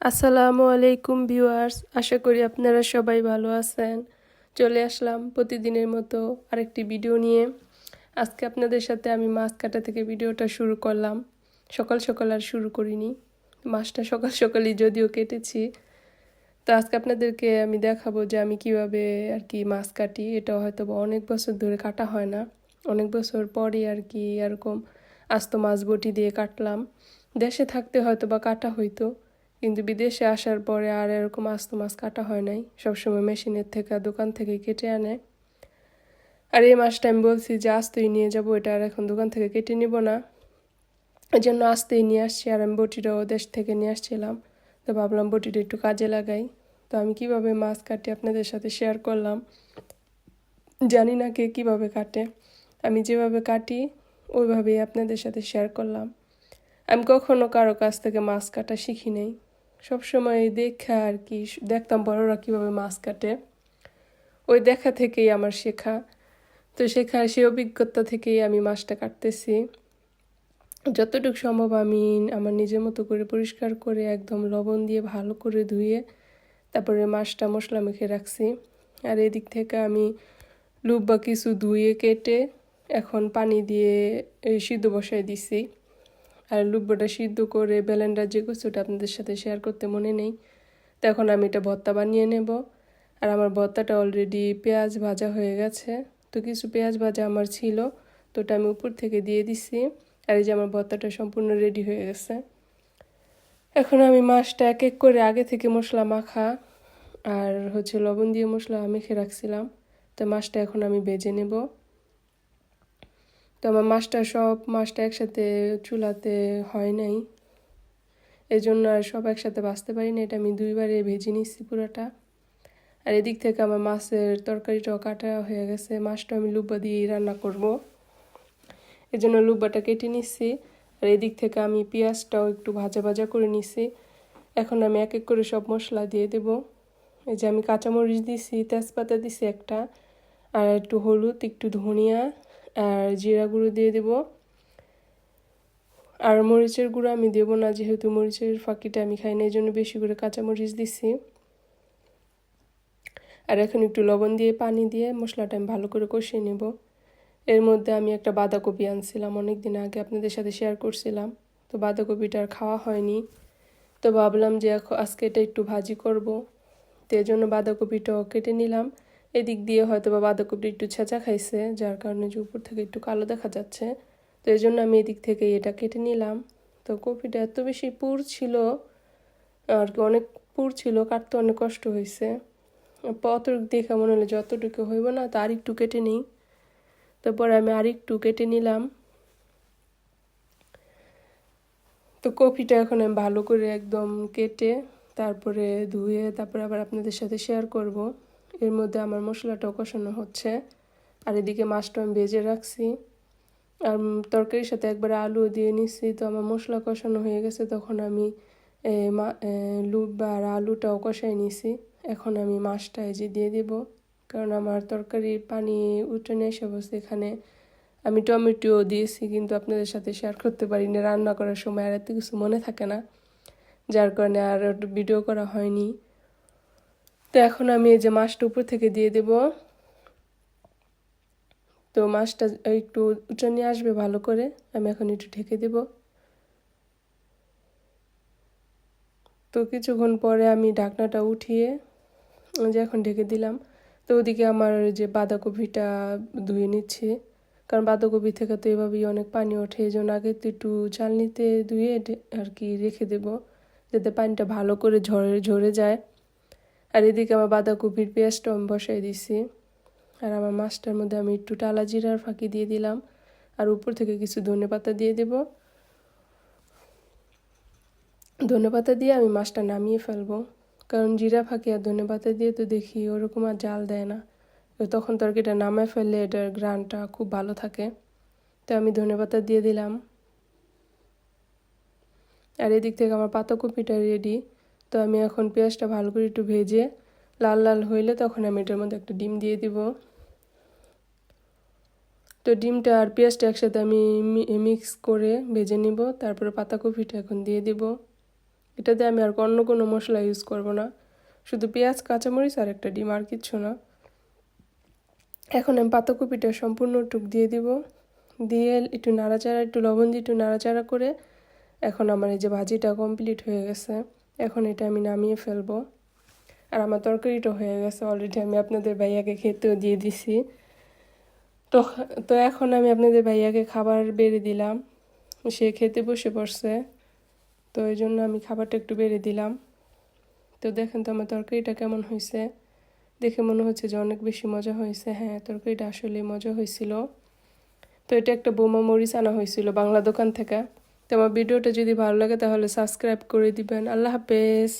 আসসালামু আলাইকুম ভিউয়ার্স, আশা করি আপনারা সবাই ভালো আছেন। চলে আসলাম প্রতিদিনের মতো আরেকটি ভিডিও নিয়ে। আজকে আপনাদের সাথে আমি মাছ কাটা থেকে ভিডিওটা শুরু করলাম। সকাল সকাল আর শুরু করিনি। মাছটা সকাল সকালই যদিও কেটেছি। তো আজকে আপনাদেরকে আমি দেখাবো যে আমি কীভাবে আর কি মাছ কাটি। এটা হয়তো অনেক বছর ধরে কাটা হয় না। অনেক বছর পরে আর কি এরকম আস্ত মাছ বটি দিয়ে কাটলাম। দেশে থাকতে হয়তো বা কাটা হইতো। কিন্তু বিদেশে আসার পরে আর এরকম আস্ত মাছ কাটা হয় নাই। সবসময় মেশিনের থেকে, দোকান থেকে কেটে আনে। আর এই মাছটা আমি বলছি যে, আস্তই নিয়ে যাব, এটা আর এখন দোকান থেকে কেটে নিব না। এই জন্য আস্তেই নিয়ে আসছি আর আমি বটিটাও দেশ থেকে নিয়ে আসছিলাম। তো ভাবলাম বটিটা একটু কাজে লাগাই। তো আমি কীভাবে মাছ কাটি আপনাদের সাথে শেয়ার করলাম। জানি না কে কীভাবে কাটে। আমি যেভাবে কাটি, ওইভাবেই আপনাদের সাথে শেয়ার করলাম। আমি কখনো কারও কাছ থেকে মাছ কাটা শিখি নাই। সবসময় দেখা আর কি, দেখতাম বড়রা কীভাবে মাছ কাটে। ওই দেখা থেকেই আমার শেখা। তো শেখা সেই অভিজ্ঞতা থেকেই আমি মাছটা কাটতেছি। যতটুকু সম্ভব আমি আমার নিজের মতো করে পরিষ্কার করে একদম লবণ দিয়ে ভালো করে ধুয়ে তারপরে মাছটা মশলা মেখে রাখছি। আর এদিক থেকে আমি লুপ বা কিছু ধুয়ে কেটে এখন পানি দিয়ে সিদ্ধ বসাই দিছি। আর লুব্বটা সিদ্ধ করে ব্লেন্ডার যে করছি ওটা আপনাদের সাথে শেয়ার করতে মনে নেই। তো এখন আমি এটা ভর্তা বানিয়ে নেব। আর আমার ভর্তাটা অলরেডি পেঁয়াজ ভাজা হয়ে গেছে। তো কিছু পেঁয়াজ ভাজা আমার ছিল, তো ওটা আমি উপর থেকে দিয়ে দিছি। আর এই যে আমার ভর্তাটা সম্পূর্ণ রেডি হয়ে গেছে। এখন আমি মাছটা এক এক করে আগে থেকে মশলা মাখা আর হচ্ছে লবণ দিয়ে মশলা মেখে রাখছিলাম। তো মাছটা এখন আমি বেজে নেব। আমার মাছটা সব মাছটা একসাথে চুলাতে হয় নাই। এই জন্য আর সব একসাথে বাঁচতে পারি না এটা আমি দুইবারে ভেজে নিচ্ছি পুরোটা। আর এদিক থেকে আমার মাছের তরকারিটাও কাটা হয়ে গেছে, মাছটা আমি লুব্বা দিয়েই রান্না করব। এই জন্য লুব্বাটা কেটে নিচ্ছি আর এদিক থেকে আমি পেঁয়াজটাও একটু ভাজা ভাজা করে নিচ্ছি এখন আমি এক এক করে সব মশলা দিয়ে দেব। এই যে আমি কাঁচামরিচ দিছি, তেজপাতা দিছি একটা, আর একটু হলুদ, একটু ধনিয়া আর জিরা গুঁড়ো দিয়ে দেব। আর মরিচের গুঁড়ো আমি দেবো না, যেহেতু মরিচের ফাঁকিটা আমি খাই না, এই জন্য বেশি করে কাঁচা মরিচ দিচ্ছি আর এখন একটু লবণ দিয়ে, পানি দিয়ে মশলাটা আমি ভালো করে কষিয়ে নেব। এর মধ্যে আমি একটা বাঁধাকপি আনছিলাম অনেক দিন আগে, আপনাদের সাথে শেয়ার করছিলাম। তো বাঁধাকপিটা আর খাওয়া হয়নি। তো ভাবলাম যে এখন আজকে এটা একটু ভাজি করব। তো জন্য বাঁধাকপিটাও কেটে নিলাম। এদিক দিয়ে হয়তো বা বাঁধাকপি একটু ছেঁচা খাইছে, যার কারণে যে উপর থেকে একটু কালো দেখা যাচ্ছে। তো এই জন্য আমি এদিক থেকে এটা কেটে নিলাম। তো কপিটা এত বেশি পুর ছিল, আর কি অনেক পুর ছিল, কাটতে অনেক কষ্ট হয়েছে। অতটুকু দেখে মনে হলো যতটুকু হইব না, তো আরেকটু কেটে নিই। তারপরে আমি আরেকটু কেটে নিলাম। তো কপিটা এখন আমি ভালো করে একদম কেটে, তারপরে ধুয়ে, তারপরে আবার আপনাদের সাথে শেয়ার করব। এর মধ্যে আমার মশলাটাও কষানো হচ্ছে। আর এদিকে মাছটা আমি ভেজে রাখছি। আর তরকারির সাথে একবার আলু দিয়ে নিচ্ছি তো আমার মশলা কষানো হয়ে গেছে, তখন আমি লুট বা আর আলুটাও কষাই নিছি। এখন আমি মাছটা যে দিয়ে দেব, কারণ আমার তরকারির পানি উঠে এসে বসে এখানে আমি টমেটো দিয়েছি, কিন্তু আপনাদের সাথে শেয়ার করতে পারি না, রান্না করার সময় আর এত কিছু মনে থাকে না। যার কারণে আর ভিডিও করা হয়নি। তো এখন আমি এই যে মাছটা উপর থেকে দিয়ে দেব। তো মাছটা একটু উঁচু নিয়ে আসবে ভালো করে। আমি এখন একটু ঢেকে দেব। তো কিছুক্ষণ পরে আমি ঢাকনাটা উঠিয়ে যে এখন ঢেকে দিলাম। তো ওদিকে আমার যে বাঁধাকপিটা ধুয়ে নিচ্ছি। কারণ বাঁধাকপি থেকে তো এভাবেই অনেক পানি ওঠে, এই জন্য আগে তো একটু চালনিতে ধুয়ে আর কি রেখে দেব। যাতে পানিটা ভালো করে ঝরে ঝরে যায়। আর এদিকে আমার বাঁধাকপির পেঁয়াজটা আমি বসাই দিছি। আর আমার মাছটার মধ্যে আমি একটু টালা জিরার ফাঁকি দিয়ে দিলাম। আর উপর থেকে কিছু ধনে পাতা দিয়ে দেব। ধনে পাতা দিয়ে আমি মাছটা নামিয়ে ফেলব। কারণ জিরা ফাঁকি আর ধনে পাতা দিয়ে তো দেখি ওরকম আর জাল দেয় না। তখন তরকারিটা নামায় ফেললে এটার গ্রানটা খুব ভালো থাকে। তো আমি ধনে পাতা দিয়ে দিলাম। আর এদিক থেকে আমার পাতাকপিটা রেডি তো আমি এখন পেঁয়াজটা ভালো করে একটু ভেজে লাল লাল হইলে তখন আমি এটার মধ্যে একটা ডিম দিয়ে দিব। তো ডিমটা আর পেঁয়াজটা একসাথে আমি মিক্স করে ভেজে নিব, তারপরে পাতাকপিটা এখন দিয়ে দিব। এটাতে আমি আর অন্য কোনো মশলা ইউজ করব না, শুধু পেঁয়াজ, কাঁচামরিচ আর একটা ডিম আর কিচ্ছু না। এখন আমি পাতাকপিটা সম্পূর্ণ টুক দিয়ে দিব। দিয়ে একটু নাড়াচাড়া, একটু লবণ দিয়ে একটু নাড়াচাড়া করে এখন আমার এই যে ভাজিটা কমপ্লিট হয়ে গেছে। এখন এটা আমি নামিয়ে ফেলব। আর আমার তরকারিটা হয়ে গেছে অলরেডি আমি আপনাদের ভাইয়াকে খেতেও দিয়ে দিছি। তো তো এখন আমি আপনাদের ভাইয়াকে খাবার বেড়ে দিলাম। সে খেতে বসে পড়ছে। তো এই জন্য আমি খাবারটা একটু বেড়ে দিলাম। তো দেখেন তো আমার তরকারিটা কেমন হয়েছে। দেখে মনে হচ্ছে যে অনেক বেশি মজা হয়েছে। হ্যাঁ তরকারিটা আসলে মজা হয়েছিল। তো এটা একটা বোমা মরিচ আনা হয়েছিল বাংলা দোকান থেকে। তো আমার ভিডিওটা যদি ভালো লাগে তাহলে সাবস্ক্রাইব করে দিবেন। আল্লাহ হাফেজ।